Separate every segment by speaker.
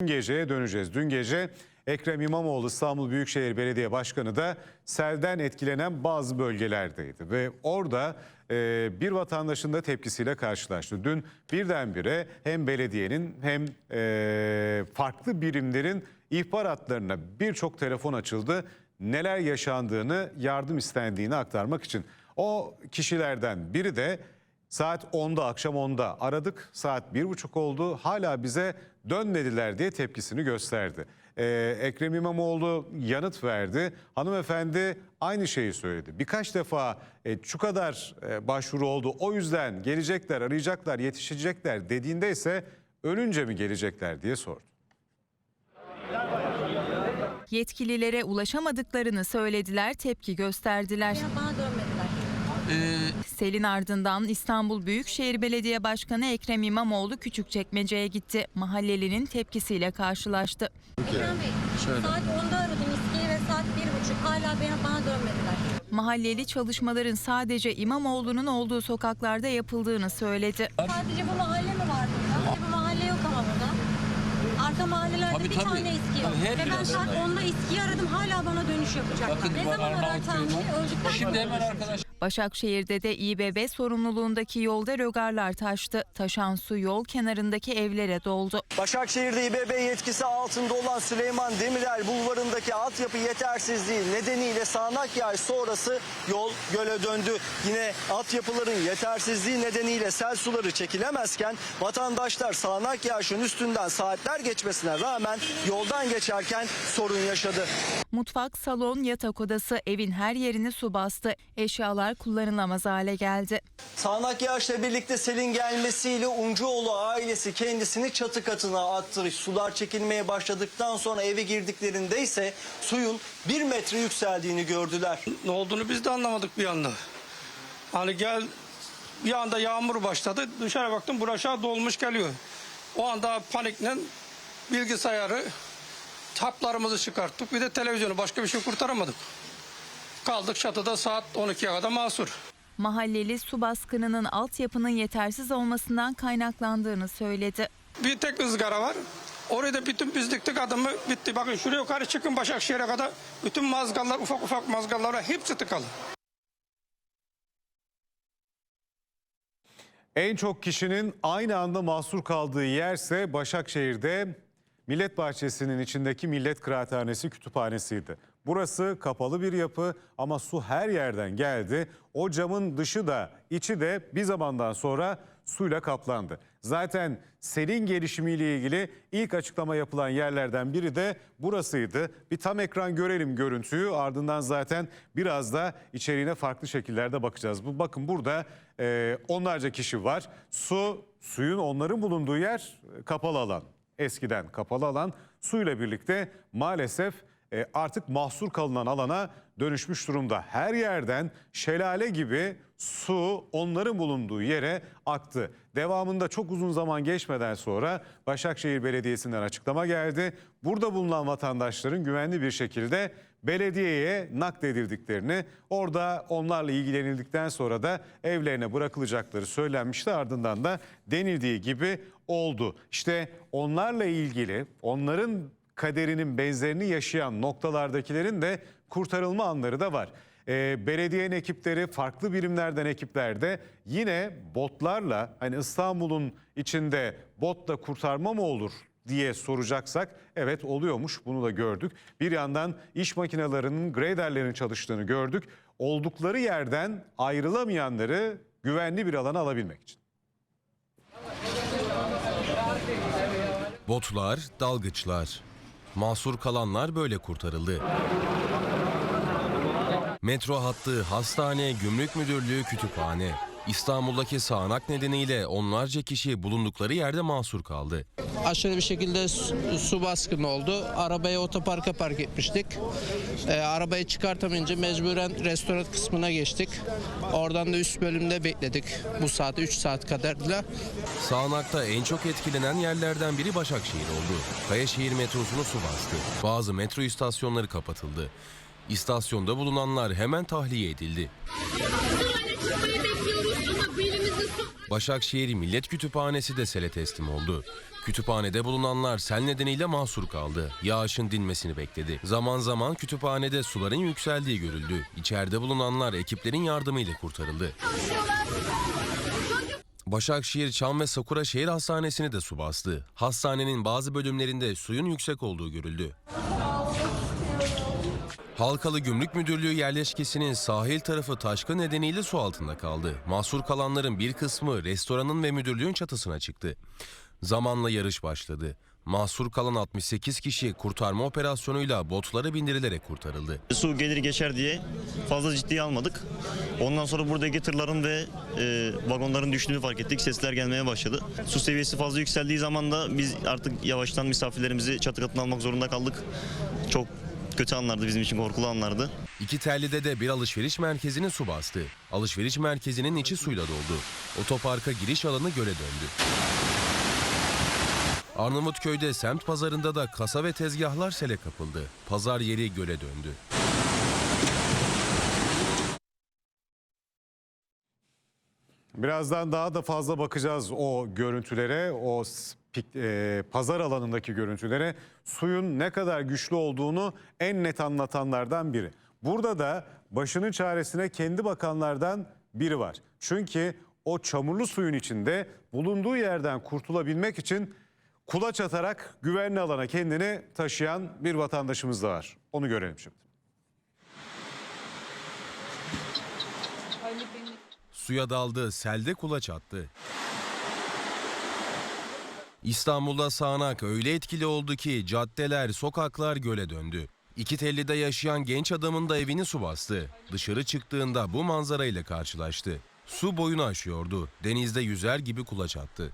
Speaker 1: Dün geceye döneceğiz. Dün gece Ekrem İmamoğlu İstanbul Büyükşehir Belediye Başkanı da selden etkilenen bazı bölgelerdeydi. Ve orada e, bir vatandaşın da tepkisiyle karşılaştı. Dün birdenbire hem belediyenin hem e, farklı birimlerin ihbar hatlarına birçok telefon açıldı. Neler yaşandığını, yardım istendiğini aktarmak için. O kişilerden biri de Saat 10'da akşam 10'da aradık. Saat 1.30 oldu. Hala bize dönmediler diye tepkisini gösterdi. Ee, Ekrem İmamoğlu yanıt verdi. Hanımefendi aynı şeyi söyledi. Birkaç defa e, şu kadar e, başvuru oldu. O yüzden gelecekler, arayacaklar, yetişecekler dediğinde ise ölünce mi gelecekler diye sordu.
Speaker 2: Yetkililere ulaşamadıklarını söylediler, tepki gösterdiler.
Speaker 3: Bana dönmediler.
Speaker 2: Selin ardından İstanbul Büyükşehir Belediye Başkanı Ekrem İmamoğlu Küçükçekmece'ye gitti. Mahallelinin tepkisiyle karşılaştı.
Speaker 3: Ekrem Bey, saat 10'da aradım İSKİ'yi ve saat 1.30 hala bana, dönmediler.
Speaker 2: Mahalleli çalışmaların sadece İmamoğlu'nun olduğu sokaklarda yapıldığını söyledi.
Speaker 3: Sadece bu mahalle mi var burada? Bu mahalle yok ama burada. Arka mahallelerde
Speaker 4: Tabii,
Speaker 3: bir
Speaker 4: tabii.
Speaker 3: tane İSKİ yok.
Speaker 4: Tabii,
Speaker 3: Ve ben saat
Speaker 4: daha.
Speaker 3: 10'da İSKİ'yi aradım hala bana dönüş yapacaklar.
Speaker 4: Bakın
Speaker 3: ne zaman
Speaker 4: Arnavut
Speaker 3: arar tahmini
Speaker 4: köyünden.
Speaker 3: öldükten
Speaker 4: Şimdi hemen arkadaş
Speaker 2: Başakşehir'de de İBB sorumluluğundaki yolda rögarlar taştı. Taşan su yol kenarındaki evlere doldu.
Speaker 5: Başakşehir'de İBB yetkisi altında olan Süleyman Demirel bulvarındaki altyapı yetersizliği nedeniyle sağanak yağış sonrası yol göle döndü. Yine altyapıların yetersizliği nedeniyle sel suları çekilemezken vatandaşlar sağanak yağışın üstünden saatler geçmesine rağmen yoldan geçerken sorun yaşadı.
Speaker 2: Mutfak, salon, yatak odası evin her yerini su bastı. Eşyalar kullanılamaz hale geldi.
Speaker 5: Sağanak yağışla birlikte selin gelmesiyle Uncuoğlu ailesi kendisini çatı katına attı. Sular çekilmeye başladıktan sonra eve girdiklerinde ise suyun bir metre yükseldiğini gördüler.
Speaker 6: Ne olduğunu biz de anlamadık bir anda. Hani gel bir anda yağmur başladı. Dışarı baktım burası dolmuş geliyor. O anda panikle bilgisayarı taplarımızı çıkarttık. Bir de televizyonu başka bir şey kurtaramadık. Kaldık çatıda saat 12'ye kadar mahsur.
Speaker 2: Mahalleli su baskınının altyapının yetersiz olmasından kaynaklandığını söyledi.
Speaker 6: Bir tek ızgara var. Oraya da bütün biz diktik adımı bitti. Bakın şuraya yukarı çıkın Başakşehir'e kadar. Bütün mazgallar ufak ufak mazgallar var. Hepsi tıkalı.
Speaker 1: En çok kişinin aynı anda mahsur kaldığı yerse Başakşehir'de Millet Bahçesi'nin içindeki Millet Kıraathanesi kütüphanesiydi. Burası kapalı bir yapı ama su her yerden geldi. O camın dışı da içi de bir zamandan sonra suyla kaplandı. Zaten selin gelişimiyle ilgili ilk açıklama yapılan yerlerden biri de burasıydı. Bir tam ekran görelim görüntüyü ardından zaten biraz da içeriğine farklı şekillerde bakacağız. Bu bakın burada e, onlarca kişi var. Su, suyun onların bulunduğu yer e, kapalı alan. Eskiden kapalı alan suyla birlikte maalesef e, artık mahsur kalınan alana dönüşmüş durumda. Her yerden şelale gibi su onların bulunduğu yere aktı. Devamında çok uzun zaman geçmeden sonra Başakşehir Belediyesi'nden açıklama geldi. Burada bulunan vatandaşların güvenli bir şekilde belediyeye nakledildiklerini, orada onlarla ilgilenildikten sonra da evlerine bırakılacakları söylenmişti. Ardından da denildiği gibi oldu. İşte onlarla ilgili, onların kaderinin benzerini yaşayan noktalardakilerin de kurtarılma anları da var. Ee, belediyenin ekipleri farklı birimlerden ekiplerde yine botlarla hani İstanbul'un içinde botla kurtarma mı olur diye soracaksak evet oluyormuş bunu da gördük. Bir yandan iş makinelerinin graderlerin çalıştığını gördük. Oldukları yerden ayrılamayanları güvenli bir alana alabilmek için.
Speaker 7: Botlar, dalgıçlar. Mahsur kalanlar böyle kurtarıldı. Metro hattı, hastane, gümrük müdürlüğü, kütüphane. İstanbul'daki sağanak nedeniyle onlarca kişi bulundukları yerde mahsur kaldı.
Speaker 8: Aşırı bir şekilde su, su baskını oldu. Arabayı otoparka park etmiştik. Ee, arabayı çıkartamayınca mecburen restoran kısmına geçtik. Oradan da üst bölümde bekledik. Bu saat 3 saat kadarla.
Speaker 7: Sağanakta en çok etkilenen yerlerden biri Başakşehir oldu. Kayaşehir metrosunu su bastı. Bazı metro istasyonları kapatıldı. İstasyonda bulunanlar hemen tahliye edildi. Başakşehir Millet Kütüphanesi de sele teslim oldu. Kütüphanede bulunanlar sel nedeniyle mahsur kaldı. Yağışın dinmesini bekledi. Zaman zaman kütüphanede suların yükseldiği görüldü. İçeride bulunanlar ekiplerin yardımıyla kurtarıldı. Başakşehir Çam ve Sakura Şehir Hastanesi'ni de su bastı. Hastanenin bazı bölümlerinde suyun yüksek olduğu görüldü. Halkalı Gümrük Müdürlüğü yerleşkesinin sahil tarafı taşkın nedeniyle su altında kaldı. Mahsur kalanların bir kısmı restoranın ve müdürlüğün çatısına çıktı. Zamanla yarış başladı. Mahsur kalan 68 kişi kurtarma operasyonuyla botlara bindirilerek kurtarıldı.
Speaker 4: Su gelir geçer diye fazla ciddiye almadık. Ondan sonra buradaki tırların ve e, vagonların düştüğünü fark ettik. Sesler gelmeye başladı. Su seviyesi fazla yükseldiği zaman da biz artık yavaştan misafirlerimizi çatı katına almak zorunda kaldık. Çok kötü anlardı bizim için korkulu anlardı.
Speaker 7: İki Telli'de de bir alışveriş merkezini su bastı. Alışveriş merkezinin içi suyla doldu. Otoparka giriş alanı göle döndü. Arnavutköy'de semt pazarında da kasa ve tezgahlar sele kapıldı. Pazar yeri göle döndü.
Speaker 1: Birazdan daha da fazla bakacağız o görüntülere, o e, pazar alanındaki görüntülere. Suyun ne kadar güçlü olduğunu en net anlatanlardan biri. Burada da başının çaresine kendi bakanlardan biri var. Çünkü o çamurlu suyun içinde bulunduğu yerden kurtulabilmek için kulaç atarak güvenli alana kendini taşıyan bir vatandaşımız da var. Onu görelim şimdi.
Speaker 7: Suya daldı, selde kulaç attı. İstanbul'da sağanak öyle etkili oldu ki caddeler, sokaklar göle döndü. İki tellide yaşayan genç adamın da evini su bastı. Dışarı çıktığında bu manzarayla karşılaştı. Su boyunu aşıyordu. Denizde yüzer gibi kulaç attı.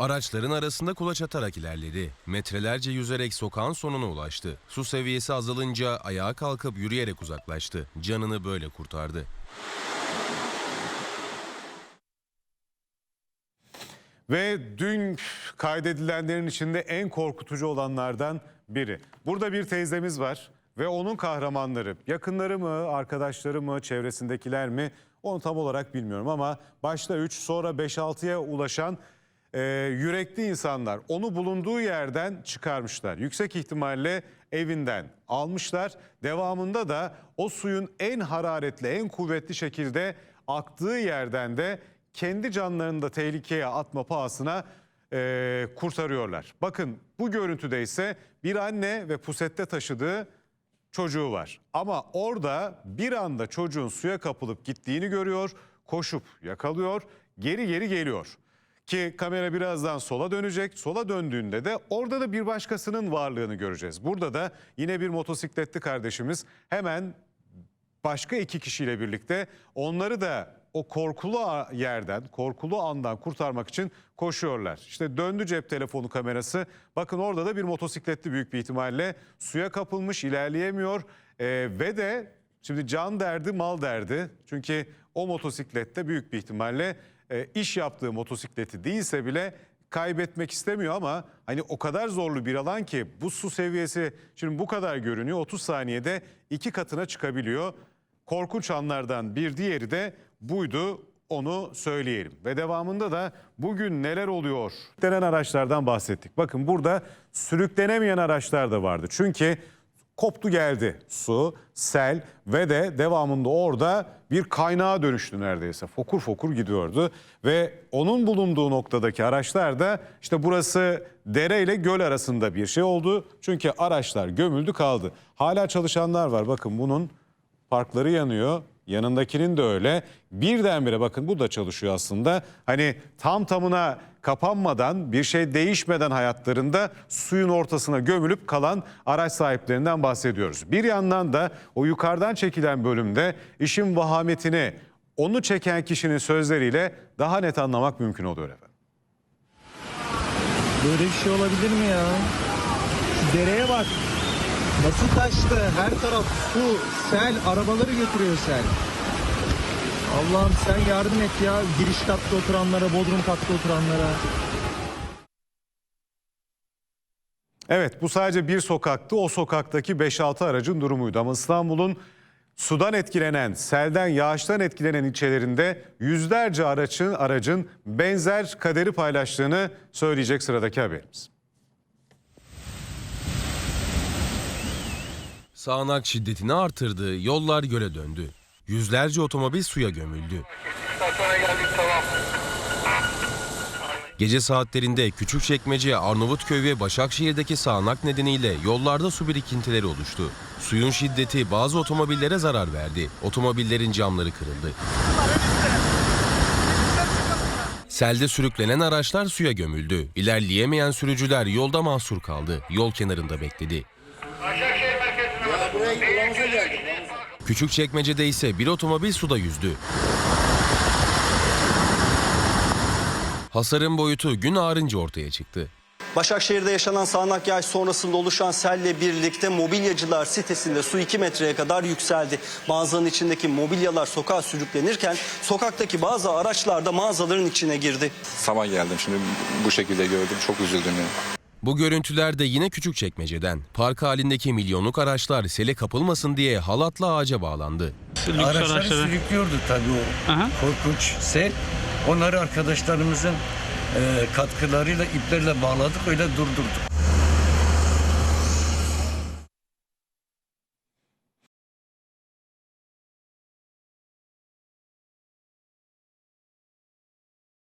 Speaker 7: Araçların arasında kulaç atarak ilerledi. Metrelerce yüzerek sokağın sonuna ulaştı. Su seviyesi azalınca ayağa kalkıp yürüyerek uzaklaştı. Canını böyle kurtardı.
Speaker 1: Ve dün kaydedilenlerin içinde en korkutucu olanlardan biri. Burada bir teyzemiz var ve onun kahramanları. Yakınları mı, arkadaşları mı, çevresindekiler mi onu tam olarak bilmiyorum ama başta 3 sonra 5-6'ya ulaşan e, yürekli insanlar onu bulunduğu yerden çıkarmışlar. Yüksek ihtimalle evinden almışlar. Devamında da o suyun en hararetli, en kuvvetli şekilde aktığı yerden de kendi canlarını da tehlikeye atma pahasına e, kurtarıyorlar. Bakın bu görüntüde ise bir anne ve pusette taşıdığı çocuğu var. Ama orada bir anda çocuğun suya kapılıp gittiğini görüyor, koşup yakalıyor, geri geri geliyor. Ki kamera birazdan sola dönecek. Sola döndüğünde de orada da bir başkasının varlığını göreceğiz. Burada da yine bir motosikletli kardeşimiz hemen başka iki kişiyle birlikte onları da o korkulu yerden, korkulu andan kurtarmak için koşuyorlar. İşte döndü cep telefonu kamerası. Bakın orada da bir motosikletli büyük bir ihtimalle suya kapılmış, ilerleyemiyor. Ee, ve de şimdi can derdi, mal derdi. Çünkü o motosiklette büyük bir ihtimalle e, iş yaptığı motosikleti değilse bile kaybetmek istemiyor ama hani o kadar zorlu bir alan ki bu su seviyesi şimdi bu kadar görünüyor 30 saniyede iki katına çıkabiliyor. Korkunç anlardan bir diğeri de buydu onu söyleyelim. Ve devamında da bugün neler oluyor denen araçlardan bahsettik. Bakın burada sürüklenemeyen araçlar da vardı. Çünkü koptu geldi su, sel ve de devamında orada bir kaynağa dönüştü neredeyse. Fokur fokur gidiyordu ve onun bulunduğu noktadaki araçlar da işte burası dere ile göl arasında bir şey oldu. Çünkü araçlar gömüldü kaldı. Hala çalışanlar var. Bakın bunun parkları yanıyor. Yanındakinin de öyle. Birdenbire bakın bu da çalışıyor aslında. Hani tam tamına kapanmadan bir şey değişmeden hayatlarında suyun ortasına gömülüp kalan araç sahiplerinden bahsediyoruz. Bir yandan da o yukarıdan çekilen bölümde işin vahametini onu çeken kişinin sözleriyle daha net anlamak mümkün oluyor efendim.
Speaker 9: Böyle bir şey olabilir mi ya? Şu dereye bak. Nasıl taştı? Her taraf su, sel, arabaları götürüyor sel. Allah'ım sen yardım et ya giriş katta oturanlara, bodrum katta oturanlara.
Speaker 1: Evet bu sadece bir sokaktı. O sokaktaki 5-6 aracın durumuydu ama İstanbul'un Sudan etkilenen, selden, yağıştan etkilenen ilçelerinde yüzlerce aracın, aracın benzer kaderi paylaştığını söyleyecek sıradaki haberimiz.
Speaker 7: Sağanak şiddetini artırdı, yollar göle döndü. Yüzlerce otomobil suya gömüldü. Gece saatlerinde Küçükçekmece, Arnavutköy ve Başakşehir'deki sağanak nedeniyle yollarda su birikintileri oluştu. Suyun şiddeti bazı otomobillere zarar verdi. Otomobillerin camları kırıldı. Selde sürüklenen araçlar suya gömüldü. İlerleyemeyen sürücüler yolda mahsur kaldı. Yol kenarında bekledi. Küçükçekmece'de ise bir otomobil suda yüzdü. Hasarın boyutu gün ağarınca ortaya çıktı.
Speaker 5: Başakşehir'de yaşanan sağanak yağış sonrasında oluşan selle birlikte mobilyacılar sitesinde su 2 metreye kadar yükseldi. Mağazanın içindeki mobilyalar sokağa sürüklenirken sokaktaki bazı araçlar da mağazaların içine girdi.
Speaker 10: Sabah geldim şimdi bu şekilde gördüm çok üzüldüm yani.
Speaker 7: Bu görüntüler de yine Küçükçekmece'den. Park halindeki milyonluk araçlar sele kapılmasın diye halatla ağaca bağlandı.
Speaker 11: Araçları sürüklüyordu tabii o korkunç sel. Onları arkadaşlarımızın e, katkılarıyla iplerle bağladık öyle durdurduk.